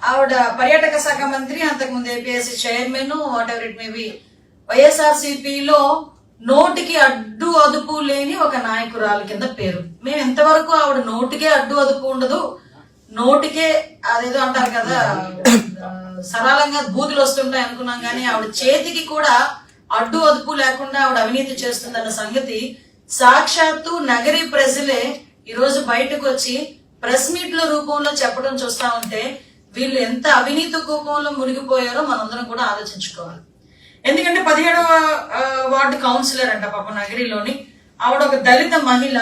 ఆవిడ పర్యాటక శాఖ మంత్రి అంతకుముందు APSC chairman whatever it may వైఎస్ఆర్సీపీలో నోటికి అడ్డు అదుపు లేని ఒక నాయకురాలు కింద పేరు. మేము ఎంతవరకు ఆవిడ నోటికే అడ్డు అదుపు ఉండదు. నోటికే అదేదో అంటారు కదా సరళంగా బూతులు వస్తుంటాయి అనుకున్నాం కానీ ఆవిడ చేతికి కూడా అడ్డు అదుపు లేకుండా ఆవిడ అవినీతి చేస్తుందన్న సంగతి సాక్షాత్తు నగరి ప్రజలే ఈరోజు బయటకు వచ్చి ప్రెస్ మీట్ల రూపంలో చెప్పడం చూస్తా ఉంటే వీళ్ళు ఎంత అవినీతి కోపంలో మునిగిపోయారో మనందరం కూడా ఆలోచించుకోవాలి. ఎందుకంటే పదిహేడవ వార్డు కౌన్సిలర్ అంట పాప నగరిలోని. ఆవిడ ఒక దళిత మహిళ.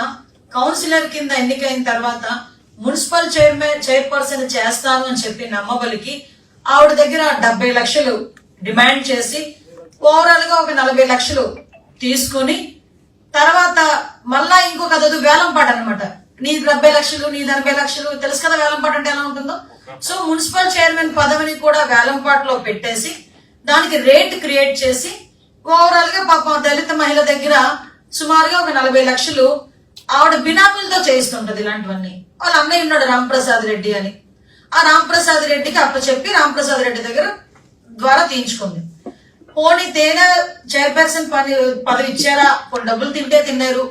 కౌన్సిలర్ కింద ఎన్నికైన తర్వాత మున్సిపల్ చైర్మన్ చైర్పర్సన్ చేస్తాను అని చెప్పి నమ్మబలికి ఆవిడ దగ్గర డెబ్బై లక్షలు డిమాండ్ చేసి ఓవరాల్గా ఒక నలభై లక్షలు తీసుకొని తర్వాత మళ్ళా ఇంకొక అదొక వేలం పాట అనమాట నీ డెబ్బై లక్షలు నీ ఎనభై లక్షలు తెలుసు కదా వేలంపాటు అంటే ఎలా ఉంటుందో? సో మున్సిపల్ చైర్మన్ పదవిని కూడా వేలంపాట్లో పెట్టేసి దానికి రేట్ క్రియేట్ చేసి ఓవరాల్గా పాపం దళిత మహిళ దగ్గర సుమారుగా ఒక నలభై లక్షలు ఆవిడ బినామీలతో చేయిస్తుంటది ఇలాంటివన్నీ. వాళ్ళ అన్నయ్య ఉన్నాడు రాంప్రసాద్ రెడ్డి అని. ఆ రాంప్రసాద్ రెడ్డికి అప్పచెప్పి రాంప్రసాద్ రెడ్డి దగ్గర ద్వారా తీయించుకుంది. పోనీ తేనె చైర్పర్సన్ పని పదవి ఇచ్చారా కొన్ని డబ్బులు తింటే తిన్నారు.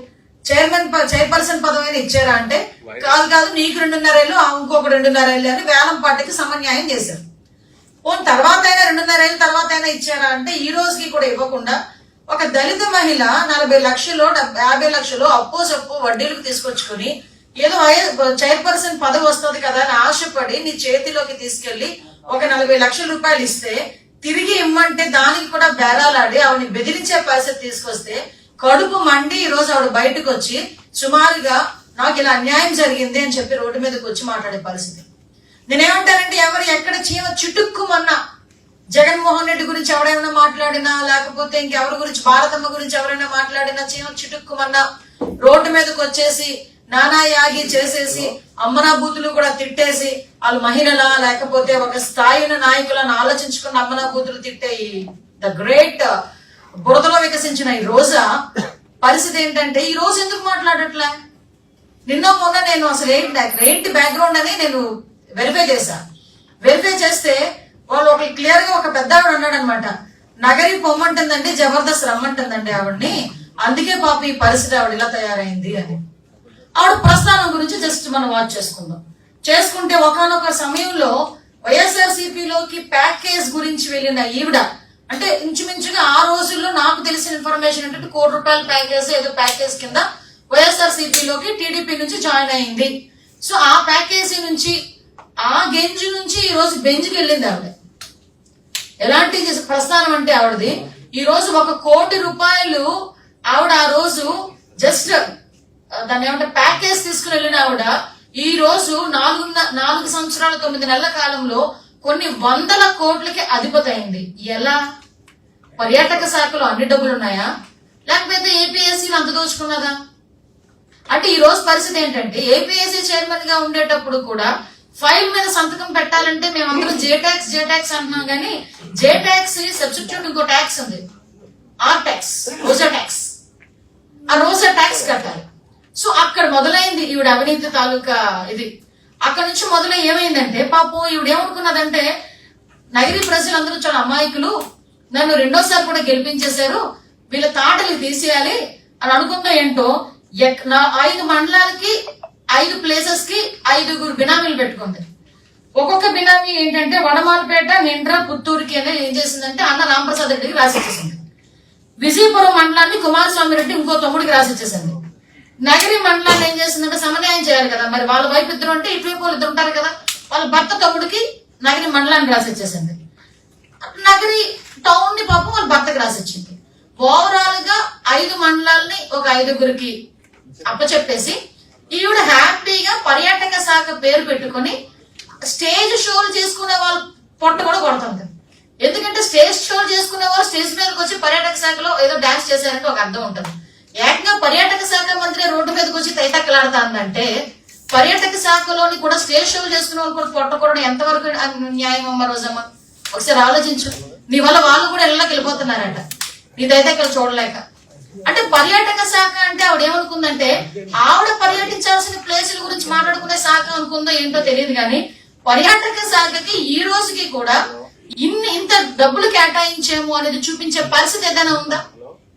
చైర్మన్ చైర్పర్సన్ పదవి ఇచ్చారా అంటే కాదు కాదు నీకు రెండున్నరేళ్ళు ఇంకొక రెండున్నరేళ్ళు అని వేలం పార్టీకి సమన్యాయం చేశారు. పోనీ తర్వాత అయినా రెండున్నరేళ్ళ తర్వాత అయినా ఇచ్చారా అంటే ఈ రోజుకి కూడా ఇవ్వకుండా ఒక దళిత మహిళ నలభై లక్షలు యాభై లక్షలు అప్పో సప్పు వడ్డీలకు తీసుకొచ్చుకుని ఏదో చైర్పర్సన్ పదవి వస్తుంది కదా అని ఆశపడి నీ చేతిలోకి తీసుకెళ్ళి ఒక నలభై లక్షల రూపాయలు ఇస్తే తిరిగి ఇమ్మంటే దానికి కూడా బేరాలాడి ఆవిని బెదిరించే పరిస్థితి తీసుకొస్తే కడుపు మండి ఈ రోజు ఆవిడ బయటకు వచ్చి సుమారుగా నాకు ఇలా అన్యాయం జరిగింది అని చెప్పి రోడ్డు మీదకి వచ్చి మాట్లాడే పరిస్థితి. నేనేమంటానంటే ఎవరు ఎక్కడ చీమ చుట్టుక్కుమన్నా జగన్మోహన్ రెడ్డి గురించి ఎవరైనా మాట్లాడినా లేకపోతే ఇంకెవరి గురించి భారతమ్మ గురించి ఎవరైనా మాట్లాడినా చీమ చుట్టుక్కుమన్నా రోడ్డు మీదకి వచ్చేసి నానా యాగి చేసేసి అమ్మనా బూతులు కూడా తిట్టేసి వాళ్ళు మహిళలా లేకపోతే ఒక స్థాయిన నాయకులను ఆలోచించుకున్న అమ్మనా బూతులు తిట్టే ద గ్రేట్ బురదలో వికసించిన ఈ రోజా పరిస్థితి ఏంటంటే ఈ రోజు ఎందుకు మాట్లాడట్లే? నిన్న మొన్న నేను అసలు ఏంటి ఏంటి బ్యాక్గ్రౌండ్ అని నేను వెరిఫై చేశా. వెరిఫై చేస్తే వాళ్ళు ఒక క్లియర్గా ఒక పెద్ద ఆవిడ అన్నాడు అనమాట నగరి పొమ్మంటుందండి జబర్దస్త్ రమ్మంటుందండి ఆవిడ్ని. అందుకే పాప ఈ పరిస్థితి ఆవిడ ఇలా తయారైంది అని. ఆవిడ ప్రస్థానం గురించి జస్ట్ మనం వాచ్ చేసుకుందాం. చేసుకుంటే ఒకనొక సమయంలో వైఎస్ఆర్సీపీలోకి ప్యాకేజ్ గురించి వెళ్ళిన ఈవిడ అంటే ఇంచుమించుగా ఆ రోజుల్లో నాకు తెలిసిన ఇన్ఫర్మేషన్ ఏంటంటే కోటి రూపాయల ప్యాకేజ్ ఏదో ప్యాకేజ్ కింద వైఎస్ఆర్సీపీలోకి టీడీపీ నుంచి జాయిన్ అయింది. సో ఆ ప్యాకేజీ నుంచి ఆ గెంజి నుంచి ఈ రోజు బెంజ్కి వెళ్ళింది ఆవిడ. ఎలాంటి ప్రస్థానం అంటే ఆవిడది ఈ రోజు ఒక కోటి రూపాయలు ఆవిడ ఆ రోజు జస్ట్ దాన్ని ఏమంటే ప్యాకేజ్ తీసుకుని వెళ్ళిన ఆవిడ ఈ రోజు నాలుగు నాలుగు సంవత్సరాల తొమ్మిది నెలల కాలంలో కొన్ని వందల కోట్లకి అధిపతి అయింది. ఎలా? పర్యాటక శాఖలో అన్ని డబ్బులు ఉన్నాయా లేకపోతే ఏపీఎస్సీ అంత దోచుకున్నదా? అంటే ఈ రోజు పరిస్థితి ఏంటంటే ఏపీఎస్సీ చైర్మన్గా ఉండేటప్పుడు కూడా ఫైల్ మీద సంతకం పెట్టాలంటే మేమందరం జే ట్యాక్స్ జే ట్యాక్స్ అంటున్నాం కానీ జే ట్యాక్స్ సబ్స్టిట్యూట్ ఇంకో ట్యాక్స్ ఉంది. ఆర్ ట్యాక్స్ రోజా ట్యాక్స్ ఆ రోజా ట్యాక్స్ కట్టాలి. సో అక్కడ మొదలైంది ఈవిడ అవినీతి తాలూకా ఇది. అక్కడ నుంచి మొదలై ఏమైందంటే పాపం ఈవిడ ఏమనుకున్నదంటే నగరి ప్రజలందరూ చాలా అమాయకులు నన్ను రెండోసారి కూడా గెలిపించేశారు వీళ్ళ తాటలు తీసేయాలి అని అనుకుందా ఏంటో ఎక్- నా ఐదు మండలాలకి ఐదు ప్లేసెస్కి ఐదుగురు బినామీలు పెట్టుకుంది. ఒక్కొక్క బినామీ ఏంటంటే వడమాలపేట నిండ్ర పుత్తూరుకి అనేది ఏం చేసిందంటే అన్న రామప్రసాద్ రెడ్డికి రాసిచ్చేసింది. విజయపురం మండలాన్ని కుమారస్వామి రెడ్డి ఇంకో తమ్ముడికి రాసిచ్చేసింది. నగరి మండలాన్ని ఏం చేసిందంటే సమన్వయం చేయాలి కదా. మరి వాళ్ళ వైపు ఇద్దరు ఉంటే ఇటువైపు వాళ్ళు ఇద్దరు ఉంటారు కదా. వాళ్ళ భర్త తమ్ముడికి నగరి మండలాన్ని రాసిచ్చేసింది నగరి టౌన్ని పాపం వాళ్ళ భర్తకి రాసిచ్చింది ఓవరాల్గా ఐదు మండలాల్ని ఒక ఐదుగురికి అప్పచెప్పేసి ఈవిడ హ్యాపీగా పర్యాటక శాఖ పేరు పెట్టుకొని స్టేజ్ షోలు చేసుకునే వాళ్ళ పొట్ట కూడా కొడుతుంది. ఎందుకంటే స్టేజ్ షోలు చేసుకునే వాళ్ళు స్టేజ్ మీదకి వచ్చి పర్యాటక శాఖలో ఏదో డాన్స్ చేశారంటే ఒక అర్థం ఉంటుంది. పర్యాటక శాఖ మంత్రి రోడ్డు మీదకి వచ్చి తైతక్కలాడుతుందంటే పర్యాటక శాఖలోని కూడా స్టేజ్ షోలు చేసుకునే వాళ్ళు కూడా పొట్ట ఎంతవరకు న్యాయం అమ్మ రోజమ్మ? ఒకసారి ఆలోచించు. నీ వల్ల వాళ్ళు కూడా ఇళ్ళకి వెళ్ళిపోతున్నారంట. నీదైతే ఇక్కడ చూడలేక. అంటే పర్యాటక శాఖ అంటే ఆవిడ ఏమనుకుందంటే ఆవిడ పర్యటించాల్సిన ప్లేసుల గురించి మాట్లాడుకునే శాఖ అనుకుందో ఏంటో తెలియదు కానీ పర్యాటక శాఖకి ఈ రోజుకి కూడా ఇన్ని ఇంత డబ్బులు కేటాయించేమో అనేది చూపించే పరిస్థితి ఏదైనా ఉందా?